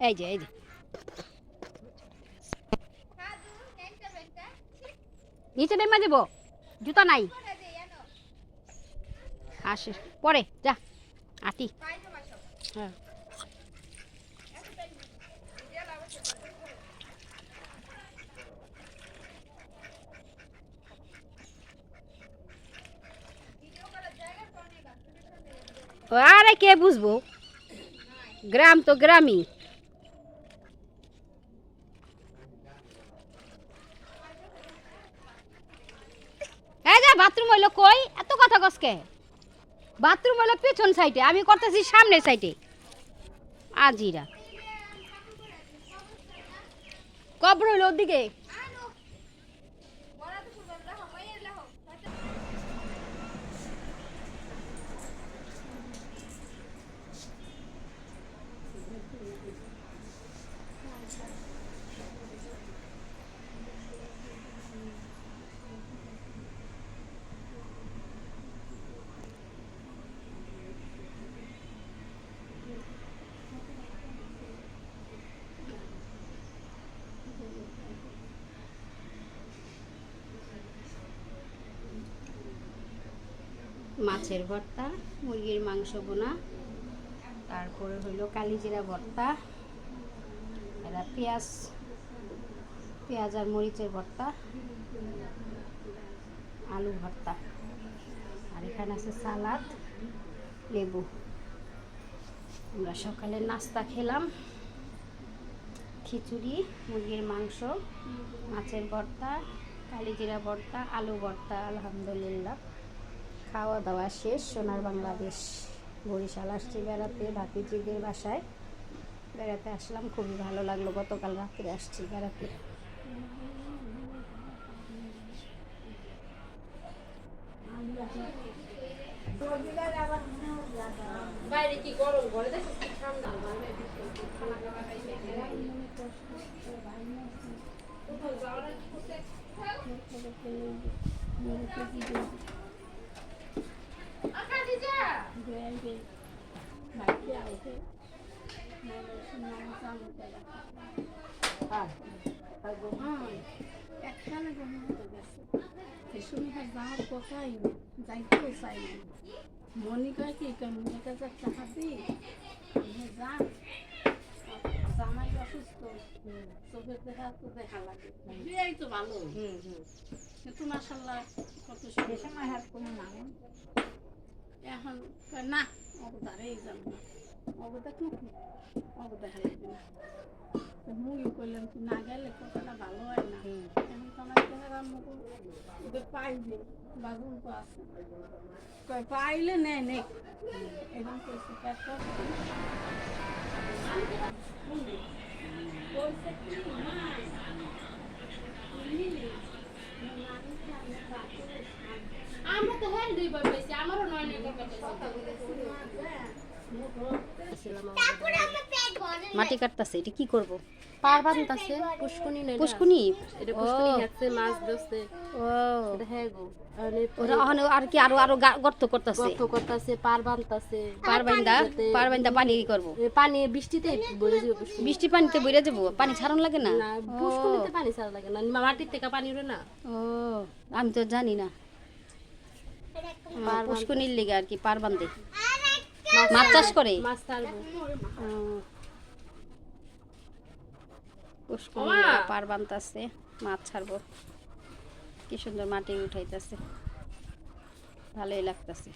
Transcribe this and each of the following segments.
এই যে এই যে। নিচে নেমে দেবো, জুতা নাই। আসে, পরে, যা, আটি। হ্যাঁ। আরে কে বুঝব? গ্রাম তো গ্রামই এই যে বাথরুম হইল কই এত কথা কসকে হইল পেছন সাইডে আমি করতেছি সামনের সাইডে। আজিরা। কবর হইল ওদিকে। মাছের ভর্তা, মুরগির মাংস বোনা, তারপরে হইল কালিজিরা ভর্তা এটা পেঁয়াজ পেঁয়াজ আর মরিচের ভর্তা, আলু ভর্তা, আর এখানে আছে সালাদ, লেবু। আমরা সকালে নাস্তা খেলাম, খিচুড়ি, মুরগির মাংস, মাছের ভর্তা, কালিজিরা ভর্তা, আলু ভর্তা, আলহামদুলিল্লাহ। খাওয়া দাওয়া শেষ, সোনার বাংলাদেশ বরিশাল আসছি বেড়াতে, ভাতিজিদের বাসায়। বেড়াতে আসলাম, খুবই ভালো লাগল, গতকাল রাত্রে আসছি বেড়াতে। বাইরে কি গরম দেখো ঠান্ডা। একখানে গরম হতে গেছে এই সময় আর যাওয়ার কথাই যাইতেও চাই না মনে কি এটা যে টাকা দিই আমি যান জামাই দেখা তো দেখা লাগে তো ভালো কিন্তু মাসাল্লাহ কত সময় হাত কোনো নাম এখন না অবদারেই যান না। অবদার কি অবদার লাগবে না। মুই করলাম কি না গেলে কথাটা ভালো হয় না। এখন তো আমার চেহারা মুখ পাইবে বাগুন তো আছে। কয় পাইলে নে নে। এরকম কইছে তারপর বলছে কি মা আমরা তো হ্যাঁ দুইবার পেয়েছি। আমারও নয় নয় মাটি কাটতেছে এটা কি করব? পার বানতাছে পুষ্কুনি নেই পুষ্কুনি? এটা পুষ্কুনি হচ্ছে মাছ ধরছে। ও। এটা হ্যাঁ গো। আর ওরা ওখানে আর কি আরও আরও গর্ত করতেছে। গর্ত করতাছে পার বানতাছে পার বাইন্দা পার বাইন্দা পানি কি করব? পানি বৃষ্টিতে যাবে বৃষ্টি পানিতে বইরা যাব? পানি ছাড়ন লাগে না? না পুষ্কুনিতে পানি ছাড়া লাগে না। মাটির থেকে পানি উড়ে না। ও আমি তো জানি না। পুষ্কুনির লিগে আর কি পার বান্ধে মাছ চাষ করে? মাছ ছাড়বো। পুষ্কুনি পার মাছ ছাড়বো। কি সুন্দর মাটি উঠাইতেছে। ভালোই লাগতেছে।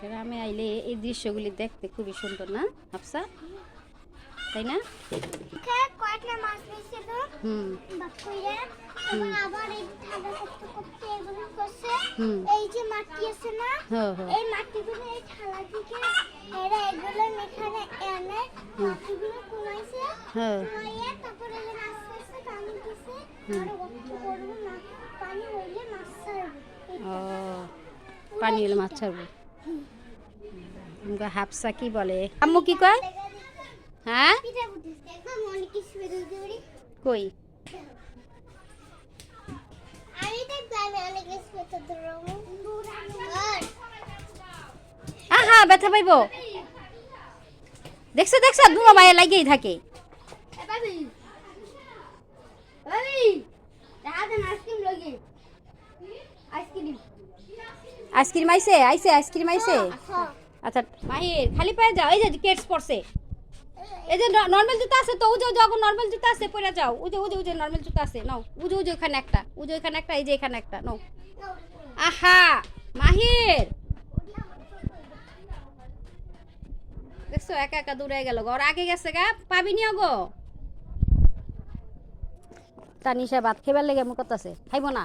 গ্রামে আইলে এই দৃশ্যগুলি দেখতে খুবই সুন্দর না হাফসা? তাই না? হুম। আবার এই ঠান্ডা করতে করতে এগুলো করছে। এই যে মাটি আছে না হ্যাঁ হ্যাঁ। এই মাটিগুলো এই থালা থেকে এরা এগুলো এখানে এনে মাটিগুলো কুমাইছে হ্যাঁ। কুমাইয়ে তারপরে এখানে আস্তে আস্তে পানি দিছে। আর অত করব না পানি হইলে মাছ ছাড়বে। ও পানি হলে মাছ ছাড়বো। হাফসা কি বলে। আম্মু কি কয়? হ্যাঁ? কই? আহা ব্যথা পাইবো। দেখছ দেখছ দুমা ভাইয়া লাগিয়েই থাকে। আইসক্রিম লগে আইসক্রিম আইসক্রিম আইছে আইছে আইসক্রিম আইছে। হ্যাঁ আচ্ছা মাহির খালি পায়ে যাও এই যে কেটস পড়ছে এই যে নর্মাল জুতা আছে তো, উজে যখন নর্মাল জুতা আছে পরে যাও। উজে উজে উজে নর্মাল জুতা আছে, নাও। উজে উজে ওখানে একটা। উজে ওখানে একটা, এই যে এখানে একটা, নাও। আহা! মাহির! দেখছ, একা একা দূরে গেল গো। ওর আগে গেছে গা, পাবি নি গো তানিশা ভাত খেবার লেগে মুখ আছে খাইব না?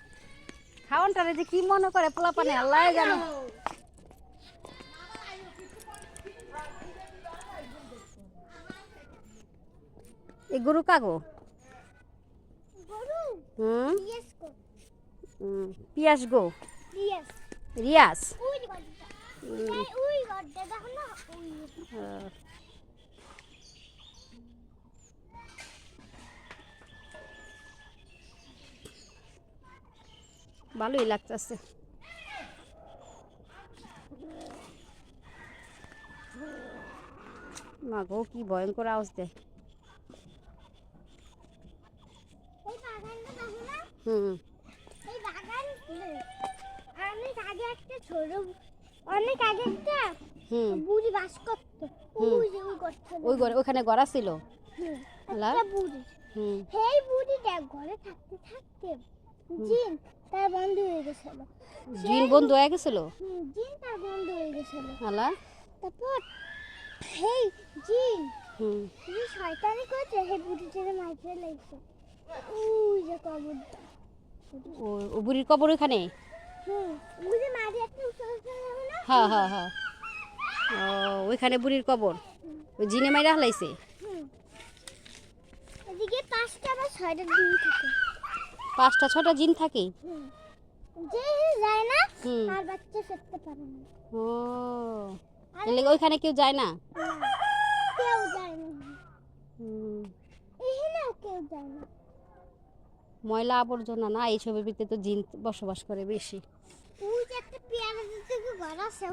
খাওয়ানটারে যে কি মনে করে পোলা পানে আল্লাহ জানে। এই গরু কাগো? হুম? পিয়াস গো। রিয়াস ওই গড্ডা এই ওই গড্ডা দেখো না ওই আহ, ভালোই লাগতেছে। মা গো কি ভয়ঙ্কর আওয়াজ দেয় হুম। অনেক আগে একটা ছোট অনেক আগে একটা হুম। বুড়ি বাস করতো। হুম। ওই যে ওই করতো ওই ঘরে ওখানে গড়া ছিল? লা? একটা বুড়ি। হুম। সেই বুড়িটা ঘরে থাকতে থাকতে জিন তার বন্ধ হয়ে গেছিল। জিন বন্ধু হয়ে গেছিল? জিন তার বন্ধ হয়ে গেছিল। আলা? তারপর সেই জিন। হুম। শয়তানি করেছে? মারতে লাগছে ওই যে কবরটা ও বুড়ির কবর ওখানে হুম ওই যে একটা উঁচু হ্যাঁ হ্যাঁ হ্যাঁ ও ওইখানে বুড়ির কবর? ওই জিনে মাইরা হালাইছে? এদিকে পাঁচটা বা ছয়টা দিন থাকে। পাঁচটা ছটা জিন থাকে হুম যে যায় না আর বাচ্চা ফেরতে পারে না। ও। এলে ওইখানে কেউ যায় না? না, কেউ যায় না। এখানেও কেউ যায় না। ময়লা আবর্জনা না এইসবের ভিতরে তো জিন বসবাস করে বেশি। ওই একটা পেয়ারা দিতে ঘর আছে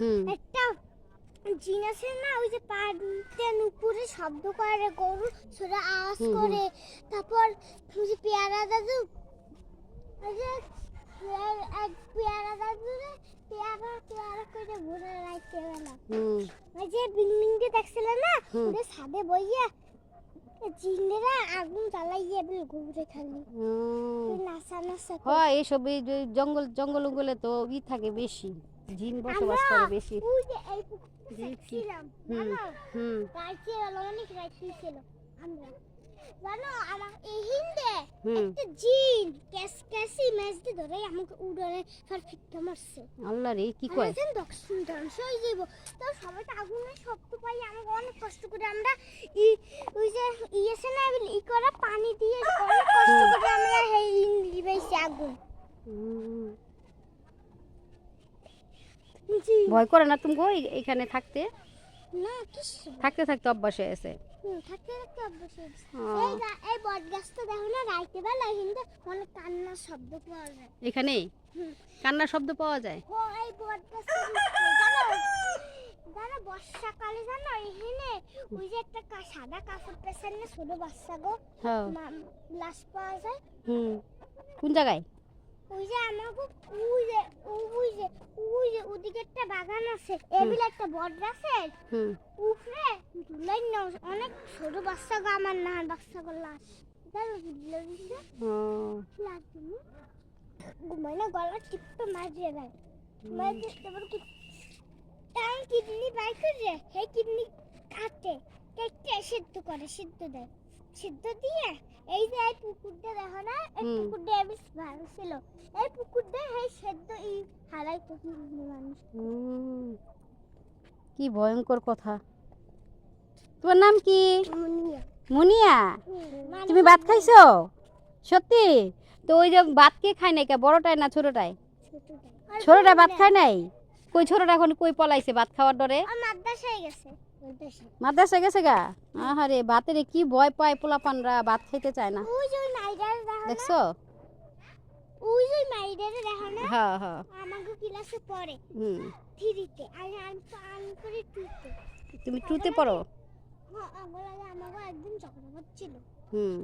হুম। একটা জিন আছে না ওই যে পাটের উপরে শব্দ করে গরু ছোট আওয়াজ। করে। তারপর যে পেয়ারা দাদু ওই যে এক পেয়ারা দাদু রে পেয়ারা পেয়ারা করে ঘুরে রাখতে বেলা ওই যে বিল্ডিং দিয়ে দেখছিলে না। ওদের ছাদে বইয়া জিনেরা আগুন জ্বালাইয়া বেল ঘুরে খালি। নাচা নাচা হয় এইসব জঙ্গল জঙ্গল উঙ্গলে তো ই থাকে বেশি। জিন বসবাস করে বেশি। ওই যে এই পুকুরটা দেখছি। দেখছিলাম হুম হুম। অনেক রাইতে ছিল আমরা। জানো আমার এই হিন্দে একটা জিন ক্যাস ক্যাসি ম্যাচ দিয়ে ধরে আমাকে উড়ানে ফার ফিটটা মারছে। আল্লাহ রে কি কয়? তো শব্দ পাই আমাকে অনেক কষ্ট করে আমরা ই ওই যে না ই করা পানি দিয়ে অনেক কষ্ট করে আমরা এই লিবাইছি আগুন। ভয় করে না তুমি এইখানে থাকতে? না থাকতে থাকতে অভ্যাস হয়ে আছে হুম থাকতে থাকতে অভ্যাস হয়ে গেছে। এই গা- এই বট গাছটা দেখো না রাইতে বেলা কিন্তু অনেক কান্নার শব্দ পাওয়া যায়। এখানে। কান্নার শব্দ পাওয়া যায়? ও এই বট গাছটা বর্ষাকালে জানো এখানে ওই যে একটা সাদা কাপড় পেছার না ছোট বাচ্চা গো হ্যাঁ। লাশ পাওয়া যায়। হুম। কোন জায়গায়? ওই যে আমাকে ওই যে ওই যে ওই যে ওদিকে একটা বাগান আছে। এবিল একটা বট হুম। উপরে ধুলাই না অনেক ছোট বাচ্চা গো আমার না বাচ্চা গো লাশ ভিডিও দিছে। লাশ তুমি ঘুমাই না গলা টিপে মারিয়ে দেয় মারিয়ে তারপর কি তার কিডনি বাই করে হে কিডনি কাটে। কেটে সিদ্ধ করে সিদ্ধ দেয়। সিদ্ধ দিয়ে এই যে এই পুকুরটা দেখো না এই পুকুরটা বেশ ভালো ছিল এই পুকুরটা এই সেদ্ধ এই হারাই তো মানুষ কি ভয়ঙ্কর কথা। তোমার নাম কি? মুনিয়া। মানে তুমি ভাত খাইছো? সত্যি? তো ওই যে ভাত কে খায় নাই কে? বড়টাই না ছোটটাই ছোটটা ভাত খায় নাই? কই ছোটটা এখন কই পলাইছে ভাত খাওয়ার ডরে? মাদ্রাসায় গেছে। মাদ্রাসা। গেছে গা? আহারে ভাতের কি ভয় পায় পোলাপানরা ভাত খেতে চায় না। দেখছ? ওই যে মাইডারে দেখো না হ্যাঁ হ্যাঁ। আমাকে ক্লাসে পড়ে। হুম। থ্রিতে আর আমি তো আমি করি টুতে। তুমি টুতে পড়ো? হ্যাঁ আগে আমাকে ঝগড়া হচ্ছিল। হুম।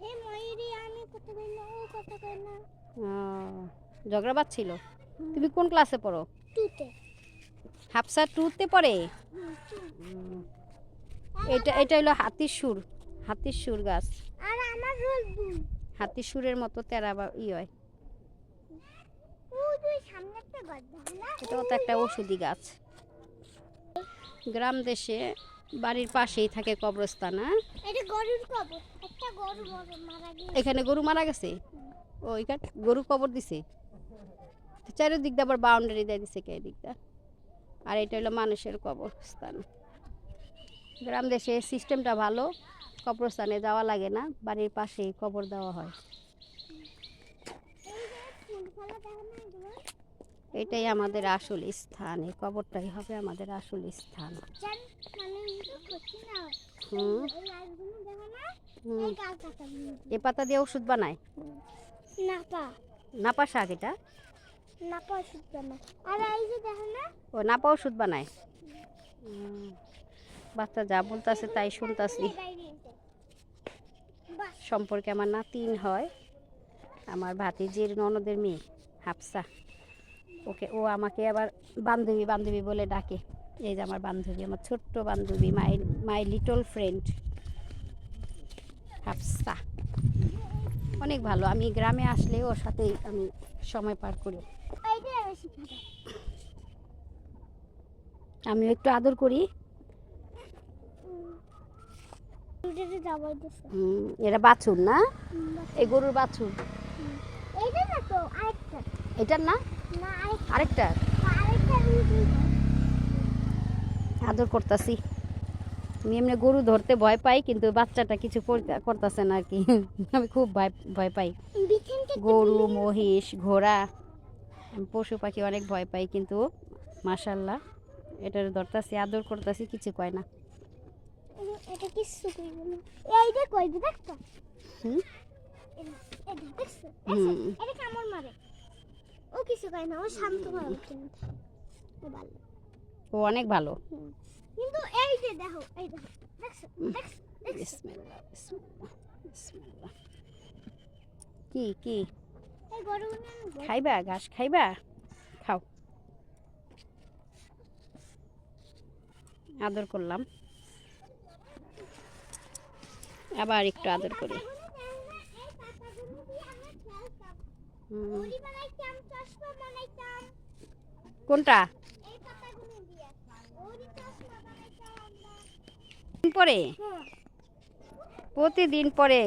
হে ময়ূরী আমি কথা কই না ও কথা কই না। ঝগড়া বাজছিল তুমি কোন ক্লাসে পড়ো? টুতে। হাফসা টুতে পড়ে। হুম। এটা এটা হলো হাতির সুর হাতির সুর গাছ। আর আমার হাতির সুরের মতো তেরা বা ই হয়। এটাও তো একটা ওষুধি গাছ। গ্রাম দেশে বাড়ির পাশেই থাকে কবরস্থান হ্যাঁ? এটা গরুর কবর একটা গরু বড় মারা গিয়েছে। এখানে গরু মারা গেছে? ও এখানে গরু কবর দিছে? চারিদিক দিয়ে আবার বাউন্ডারি দিয়ে দিছে কে দিকটা আর এটা হলো মানুষের কবরস্থান। গ্রাম দেশে সিস্টেমটা ভালো কবরস্থানে যাওয়া লাগে না বাড়ির পাশেই কবর দেওয়া হয়। এটাই আমাদের আসল স্থান এই কবরটাই হবে আমাদের আসল স্থান। এ পাতা দিয়ে ওষুধ বানায়? না পা নাপা শাক এটা? না? ও, নাপা বানায়? বাচ্চা যা বলতেছে তাই শুনতাছি। সম্পর্কে আমার নাতিন হয়, আমার ভাতিজির ননদের মেয়ে, হাফসা। ওকে, ও আমাকে আবার বান্ধবী বান্ধবী বলে ডাকে। এই যে আমার বান্ধবী, আমার ছোট্ট বান্ধবী, my my little friend, Hafsa. অনেক ভালো, আমি গ্রামে আসলে ওর সাথেই আমি সময় পার করি। আমিও একটু আদর করি। এরা বাছুর না? এই গরুর বাছুর। এইটা না আরেকটা। এটার না? আরেকটা। আদর করতেছি। আমি এমনি গরু ধরতে ভয় পাই কিন্তু বাচ্চাটা কিছু করতে- করতেছে না আর কি। আমি খুব ভয় ভয় পাই। গরু মহিষ ঘোড়া। আমি পশু পাখি অনেক ভয় পাই কিন্তু মাশাল্লাহ এটার ধরতাছি আদর করতেছি কিছু কয় না। এটা কিছু কইবে না। এইটা কইবে দেখছ হুম? এটা এটা দেখছ এটা কামড় মারে। ও কিছু কয় না ও শান্ত ভাবে ও ভালো। ও অনেক ভালো। কিন্তু এই যে দেখো এই দেখো দেখছ দেখছ দেখছ বিসমিল্লাহ, বিসমিল্লাহ, বিসমিল্লাহ। কি কি? খাইবা ঘাস খাইবা? খাও। আদর করলাম। আবার একটু আদর করি। কোনটা? পরে? হ্যাঁ। প্রতিদিন পরে?